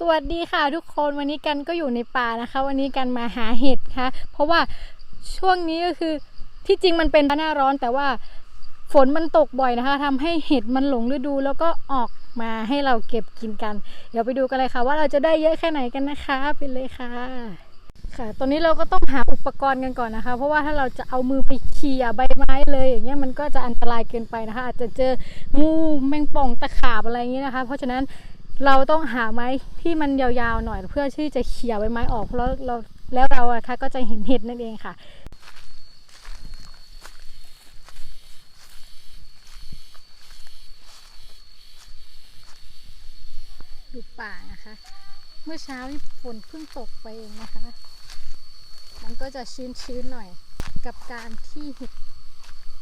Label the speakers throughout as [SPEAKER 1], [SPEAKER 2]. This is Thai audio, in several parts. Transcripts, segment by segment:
[SPEAKER 1] สวัสดีค่ะทุกคนวันนี้กันก็อยู่ในป่านะคะ วันนี้กันมาหาเห็ดค่ะ เพราะว่าช่วงนี้ก็คือที่จริงมันเป็นหน้าร้อนแต่ว่าฝนมันตกบ่อยนะคะทำให้เห็ดมันหลงฤดูแล้วก็ออกมาให้เราเก็บกินกัน เดี๋ยวไปดูกันเลยค่ะ ว่าเราจะได้เยอะแค่ไหนกันนะคะไปเลยค่ะ ค่ะ ตอนนี้เราก็ต้องหาอุปกรณ์กันก่อนนะคะ เพราะว่าถ้าเราจะเอามือไปเขี่ยใบไม้เลยอย่างเงี้ยมันก็จะอันตรายเกินไปนะคะ อาจจะเจองูแมงป่องตะขาบอะไรอย่างเงี้ยนะคะ เพราะฉะนั้น เราต้องหาไม้ที่มันยาวๆหน่อยเพื่อที่จะเขี่ยใบไม้ออกเพราะเราแล้วเราอะค่ะก็จะเห็นเห็ดนั่นเองค่ะ ดูป่านะคะ เมื่อเช้านี่ฝนเพิ่งตกไปเองนะคะ มันก็จะชื้นๆหน่อยกับการที่เห็ด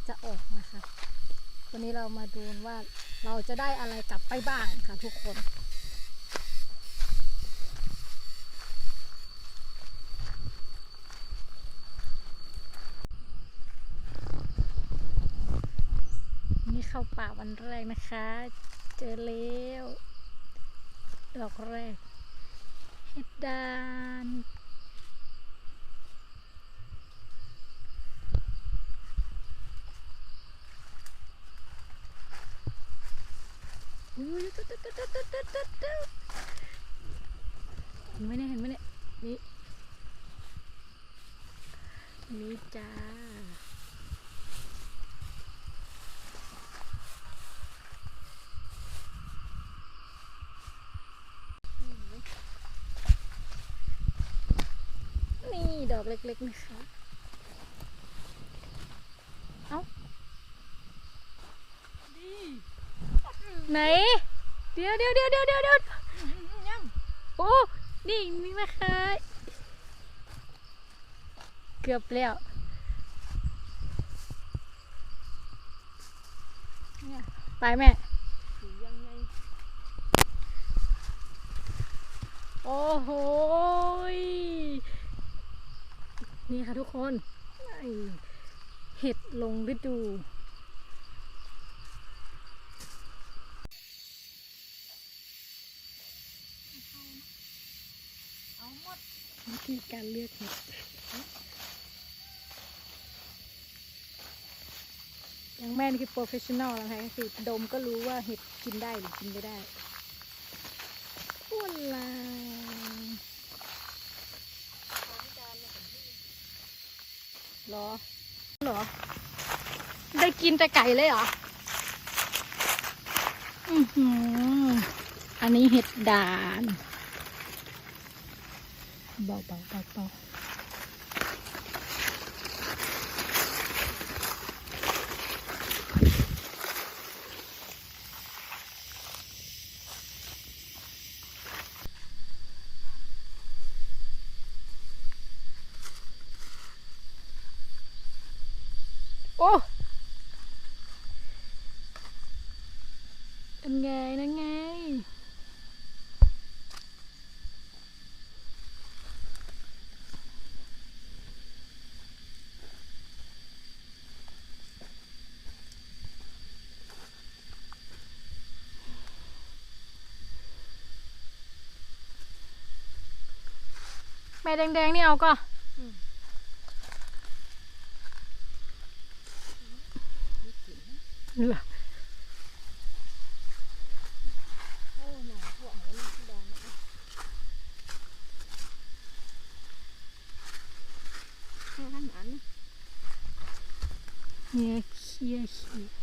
[SPEAKER 1] จะออกนะคะ วันนี้เรามาดูว่าเราจะได้อะไรกลับไปบ้างค่ะทุกคน นี่ เข้าป่าวันแรกนะคะ เจอแล้วดอกแรกเห็ดดานอุ้ยตุ๊ดตุ๊ดตุ๊ดตุ๊ดตุ๊ดตุ๊ดตุ๊ดเห็นไหมเนี่ยเห็นไหมเนี่ยนี่นี่จ้า นี่ ดอกเล็กๆนะคะ เอาไหน เดี๋ยวเดี๋ยวเดี๋ยวเดี๋ยวเดี๋ยวเดี๋ยวโอ้ นี่มีไหมคะเกือบแล้วไปแม่ โอ้โหย นี่ค่ะทุกคนเห็ดลงฤดูวิธีการเลือกเห็ดอย่างแม่นี่คือโปรเฟชชั่นอลแล้วค่ะคือดมก็รู้ว่าเห็ดกินได้หรือกินไม่ได้อ้วนลาเหรอหรอ ได้กินแต่ไก่เลยเหรอ อือหือ อันนี้เห็ดด่าน เบาเบาเบาเบาโอ้เป็นไงนั่นไง แม่แดงๆนี่เอาก็เหรอเนี่ยเคี้ยเคี้ย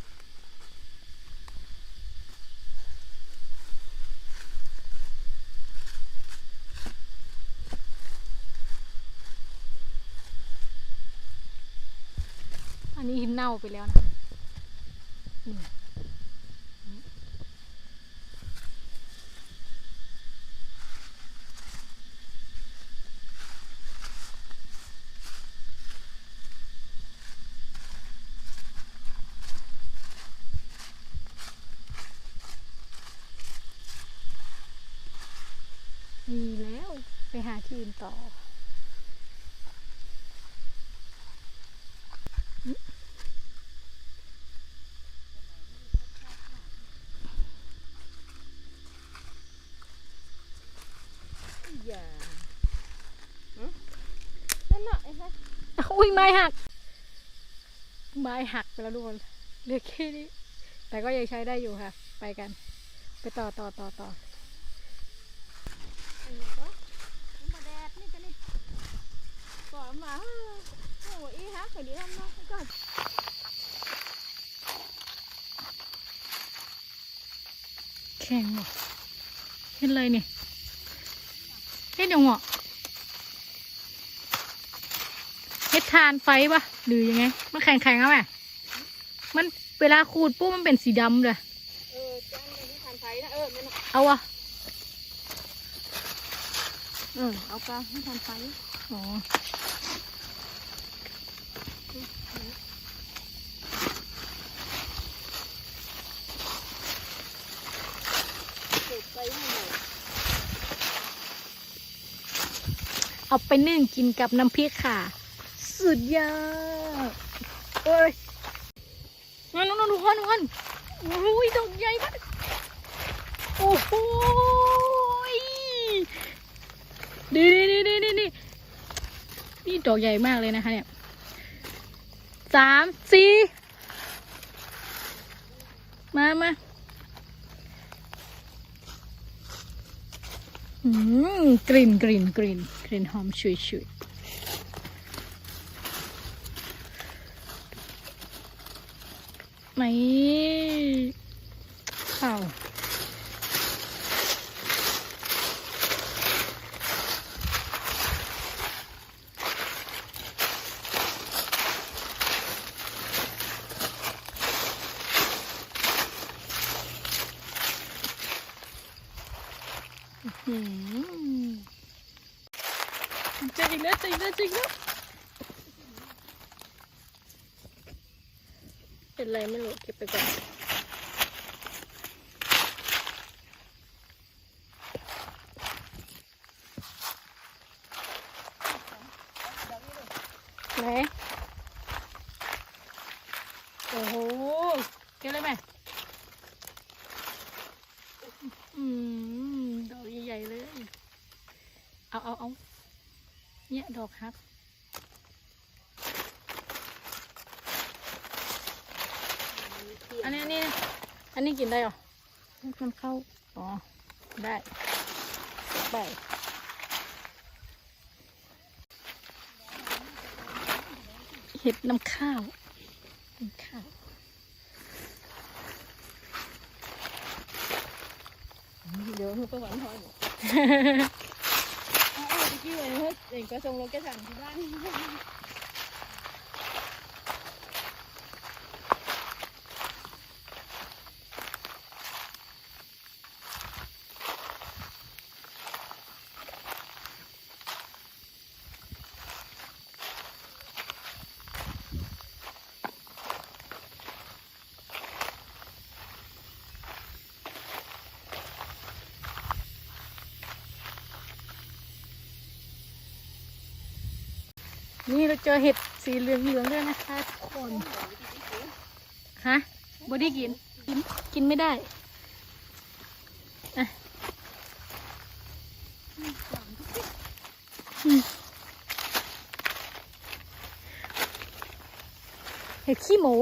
[SPEAKER 1] อันนี้หินเน่าไปแล้วนะคะนี่มีแล้วไปหาที่อื่นต่อ
[SPEAKER 2] อย่าหึนั่นน่ะไอ้ไง
[SPEAKER 1] อุ้ยไม้หัก ไม้หักไปแล้วทุกคนเหลือแค่นี้ แต่ก็ยังใช้ได้อยู่ค่ะ ไปกัน ไปต่อต่อต่อต่อ
[SPEAKER 2] อันนี้ก็มันมาแดดนี่กันนี่ก่อนมาโอ้ยอีฮักไปดีทำเนาะก็
[SPEAKER 1] แข็งว่ะเห็นเลยนี่ เห็นยังเหรอเฮ็ดทานไฟปะหรือยังไง มันแข็งแข็งๆอะแม่มันเวลาขูดปุ๊บมันเป็นสีดำเลย
[SPEAKER 2] เออจานนี้ทานไฟนะเออมัน
[SPEAKER 1] เอาวะ
[SPEAKER 2] เออเอาปลาให้ทานไฟ
[SPEAKER 1] อ๋อ
[SPEAKER 2] เก็บไปให้หน่อย
[SPEAKER 1] เอาไปนึ่งกินกับน้ำพริกค่ะ สุดยอดเอ้ยนั่นนั่นทุกคนทุกคนโอ้ยดอกใหญ่มากโอ้โหยดีดีดีดีดีนี่ดอกใหญ่มากเลยนะคะเนี่ยสามสี่มามาอืมกลิ่นกลิ่นกลิ่น กลิ่นหอมชุยชุยไม่ข้าวอืม จออีกแล้วเจออีกแล้วเจออีกแล้วเป็นไรไม่รู้เก็บไปก่อนไหนโอ้โหเก็บเลยไหม อืม ดอกใหญ่ๆเลย เอาเอาเอา เนี่ยดอกฮักอันนี้อันนี้อันนี้กินได้เหรอมันเข้า อ๋อ ได้ได้เห็ดน้ำข้าวน้ำข้าว
[SPEAKER 2] เดี๋ยวคือประวันทอยบอ กเอาเอาตะกี้เลยเฮ้เด็กก็ส่งโลเคชั่งที่บ้าน
[SPEAKER 1] นี่เราเจอเห็ดสีเหลืองๆด้วยนะคะทุกคนฮะบอดี้กินกิน กินไม่ได้อะเห็ดขี้หมู